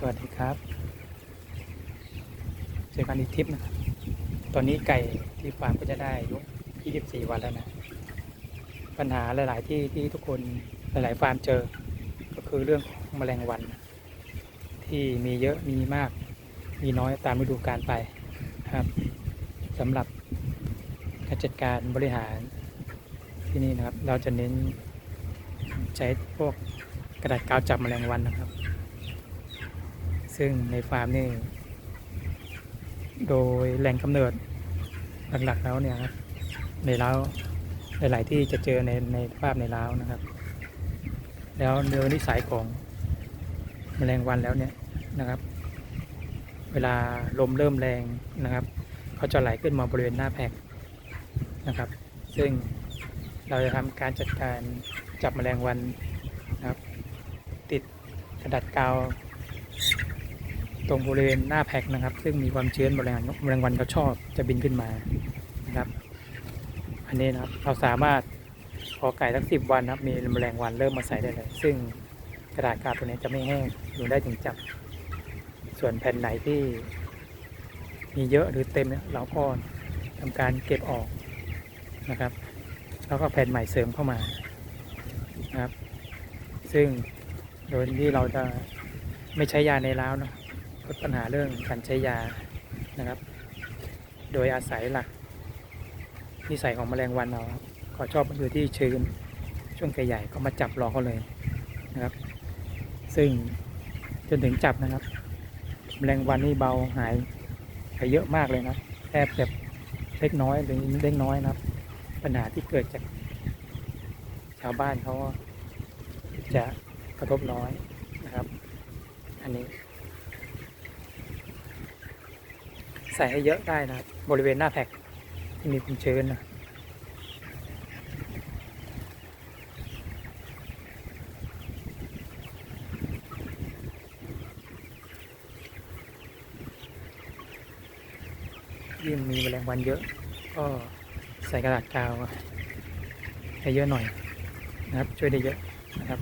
สวัสดีครับ เจอกันอีกทริปนะครับ ตอนนี้ไก่ที่ฟาร์มก็จะได้อายุ24 วันแล้วนะ ปัญหาหลาย ๆ ที่ที่ทุกคนหลาย ๆ ฟาร์มเจอ ก็คือเรื่องของแมลงวัน ที่มีเยอะมีมาก มีน้อยตามฤดูกาลไปครับสำหรับการจัดการบริหารที่นี่นะครับ เราจะเน้นใช้พวกกระดาษกาวจับแมลงวันนะครับ ซึ่งในฟาร์มนี่โดยแหล่งกำเนิดหลักๆแล้วเนี่ยครับในเล้าหลาย ๆ ที่จะเจอในในภาพในเล้านะครับ แล้วโดยนิสัยของแมลงวันแล้วเนี่ยนะครับ เวลาลมเริ่มแรงนะครับเขาจะไหลขึ้นมาบริเวณหน้าแพกนะครับ ซึ่งเราจะทำการจัดการจับแมลงวันนะครับ ติดกระดาษกาว ตรงบริเวณหน้าแพ็คนะครับ ซึ่งมีความชื้นแมลงแมลงวันเขาชอบจะบินขึ้นมานะครับ อันนี้นะครับเราสามารถพอไก่ทั้งสิบวันนะครับ มีแมลงวันเริ่มมาใส่ได้เลย ซึ่งกระดาษกาวตัวนี้จะไม่แห้งอยู่ได้ถึงจับ ส่วนแผ่นไหนที่ มีเยอะหรือเต็มเนี่ยเราก็ทำการเก็บออกนะครับ แล้วก็แผ่นใหม่เสริมเข้ามานะครับ ซึ่งโดยที่เราจะไม่ใช้ยาในร้าวนะ ลดปัญหาเรื่องการใช้ยานะครับ โดยอาศัยหลักนิสัยของแมลงวันเราเขาชอบอยู่ที่ชื้นช่วงใหญ่ๆก็มาจับรอเขาเลยนะครับ ซึ่งจนถึงจับนะครับ แมลงวันนี่เบาหายไปเยอะมากเลยนะแทบแบบเล็กน้อยหรือเล็กน้อยนะครับ ปัญหาที่เกิดจากชาวบ้านเขาจะกระทบน้อยนะครับ อันนี้ ใส่ให้เยอะได้นะบบริเวณหน้าแพ็กที่มีความชื้นนะยิ่งมีแมลงวันเยอะ ก็ใส่กระดาษกาวให้เยอะหน่อยนะครับช่วยได้เยอะนะครับ